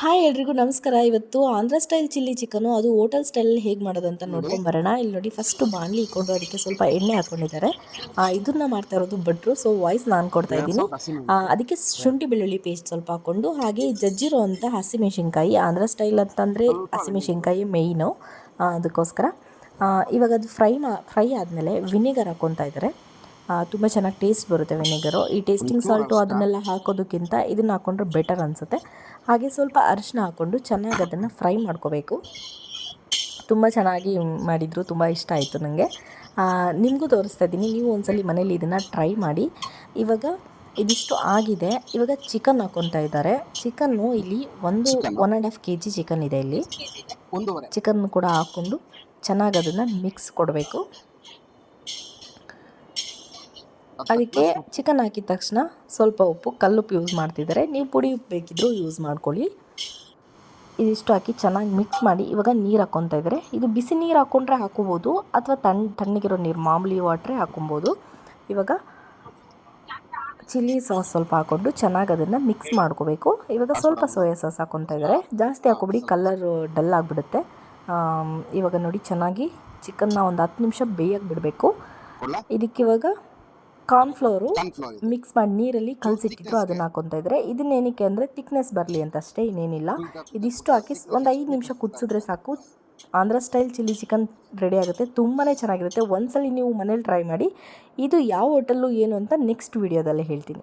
Hi ಎಲ್ರಿಗೂ ನಮಸ್ಕಾರ. ಇವತ್ತು ಆಂಧ್ರ ಸ್ಟೈಲ್ ಚಿಲ್ಲಿ ಚಿಕನು ಅದು ಹೋಟೆಲ್ ಸ್ಟೈಲ್ ಹೇಗೆ ಮಾಡೋದು ಅಂತ ನೋಡ್ಕೊಂಡು ಬರೋಣ. ಇಲ್ಲಿ ನೋಡಿ ಫಸ್ಟು ಬಾಣಲಿ ಇಟ್ಕೊಂಡು ಅದಕ್ಕೆ ಸ್ವಲ್ಪ ಎಣ್ಣೆ ಹಾಕೊಂಡಿದ್ದಾರೆ. ಇದನ್ನ ಮಾಡ್ತಾ ಇರೋದು ಭಟ್ರು ಸೊ ವಾಯ್ಸ್ ನಾನು ಕೊಡ್ತಾ ಇದ್ದೀನಿ. ಅದಕ್ಕೆ ಶುಂಠಿ ಬೆಳ್ಳುಳ್ಳಿ ಪೇಸ್ಟ್ ಸ್ವಲ್ಪ ಹಾಕೊಂಡು ಹಾಗೆ ಜಜ್ಜಿರೋ ಅಂಥ ಹಸಿಮೆಣಸಿನ್ಕಾಯಿ ಆಂಧ್ರ ಸ್ಟೈಲ್ ಅಂತಂದರೆ ಹಸಿಮೆಣಸಿನ್ಕಾಯಿ ಮೇಯ್ನು ಅದಕ್ಕೋಸ್ಕರ. ಇವಾಗ ಅದು ಫ್ರೈ ಮಾ ಫ್ರೈ ಆದಮೇಲೆ ವಿನೆಗರ್ ಹಾಕ್ಕೊತಾ ಇದ್ದಾರೆ. ತುಂಬ ಚೆನ್ನಾಗಿ ಟೇಸ್ಟ್ ಬರುತ್ತೆ ವಿನೆಗರು ಈ ಟೇಸ್ಟಿಂಗ್ ಸಾಲ್ಟು ಅದನ್ನೆಲ್ಲ ಹಾಕೋದಕ್ಕಿಂತ ಇದನ್ನು ಹಾಕ್ಕೊಂಡ್ರೆ ಬೆಟರ್ ಅನಿಸುತ್ತೆ. ಹಾಗೆ ಸ್ವಲ್ಪ ಅರಿಶಿನ ಹಾಕ್ಕೊಂಡು ಚೆನ್ನಾಗಿ ಅದನ್ನು ಫ್ರೈ ಮಾಡ್ಕೋಬೇಕು. ತುಂಬ ಚೆನ್ನಾಗಿ ಮಾಡಿದರು ತುಂಬ ಇಷ್ಟ ಆಯಿತು ನನಗೆ ನಿಮಗೂ ತೋರಿಸ್ತಾ ಇದ್ದೀನಿ ನೀವು ಒಂದ್ಸಲಿ ಮನೇಲಿ ಇದನ್ನು ಟ್ರೈ ಮಾಡಿ. ಇವಾಗ ಇದಿಷ್ಟು ಆಗಿದೆ. ಇವಾಗ ಚಿಕನ್ ಹಾಕ್ಕೊತಾ ಇದ್ದಾರೆ. ಚಿಕನ್ನು ಇಲ್ಲಿ ಒಂದು one and half K G chicken ಇದೆ ಇಲ್ಲಿ. ಚಿಕನ್ ಕೂಡ ಹಾಕ್ಕೊಂಡು ಚೆನ್ನಾಗಿ ಅದನ್ನು ಮಿಕ್ಸ್ ಕೊಡಬೇಕು. ಅದಕ್ಕೆ ಚಿಕನ್ ಹಾಕಿದ ತಕ್ಷಣ ಸ್ವಲ್ಪ ಉಪ್ಪು ಕಲ್ಲುಪ್ಪು ಯೂಸ್ ಮಾಡ್ತಿದ್ದಾರೆ. ನೀವು ಪುಡಿ ಉಪ್ಪು ಬೇಕಿದ್ದರೂ ಯೂಸ್ ಮಾಡ್ಕೊಳ್ಳಿ. ಇದಿಷ್ಟು ಹಾಕಿ ಚೆನ್ನಾಗಿ ಮಿಕ್ಸ್ ಮಾಡಿ ಇವಾಗ ನೀರು ಹಾಕ್ಕೊತಾ ಇದ್ದಾರೆ. ಇದು ಬಿಸಿ ನೀರು ಹಾಕ್ಕೊಂಡ್ರೆ ಹಾಕೋಬೋದು ಅಥವಾ ತಣ್ಣ ತಣ್ಣಗಿರೋ ನೀರು ಮಾಮೂಲಿ ವಾಟ್ರೇ ಹಾಕೊಬೋದು ಇವಾಗ ಚಿಲ್ಲಿ ಸಾಸ್ ಸ್ವಲ್ಪ ಹಾಕ್ಕೊಂಡು ಚೆನ್ನಾಗಿ ಅದನ್ನು ಮಿಕ್ಸ್ ಮಾಡ್ಕೋಬೇಕು. ಇವಾಗ ಸ್ವಲ್ಪ ಸೋಯಾ ಸಾಸ್ ಹಾಕ್ಕೊತಾ ಇದ್ದಾರೆ. ಜಾಸ್ತಿ ಹಾಕೋಬಿಡಿ ಕಲರ್ ಡಲ್ ಆಗಿಬಿಡುತ್ತೆ. ಇವಾಗ ನೋಡಿ ಚೆನ್ನಾಗಿ ಚಿಕನ್ನ ಒಂದು ಹತ್ತು ನಿಮಿಷ ಬೇಯಕ್ಕೆ ಬಿಡಬೇಕು. ಇದಕ್ಕಿವಾಗ ಕಾರ್ನ್ಫ್ಲೋರು ಕಾರ್ನ್ಫ್ಲವರ್ ಮಿಕ್ಸ್ ಮಾಡಿ ನೀರಲ್ಲಿ ಕಲಸಿಟ್ಟಿದ್ರು ಅದನ್ನು ಹಾಕೊತಾ ಇದ್ರೆ. ಇದನ್ನೇನಕ್ಕೆ ಅಂದರೆ ತಿಕ್ನೆಸ್ ಬರಲಿ ಅಂತ ಅಷ್ಟೇ ಇನ್ನೇನಿಲ್ಲ. ಇದಿಷ್ಟು ಹಾಕಿ ಒಂದು ಐದು ನಿಮಿಷ ಕುದಿಸಿದ್ರೆ ಸಾಕು. Andhra style chilli chicken ready ಆಗುತ್ತೆ. ತುಂಬಾ ಚೆನ್ನಾಗಿರುತ್ತೆ. ಒಂದ್ಸಲಿ ನೀವು ಮನೇಲಿ ಟ್ರೈ ಮಾಡಿ. ಇದು ಯಾವ ಹೋಟೆಲ್ಲು ಏನು ಅಂತ ನೆಕ್ಸ್ಟ್ ವಿಡಿಯೋದಲ್ಲಿ ಹೇಳ್ತೀನಿ.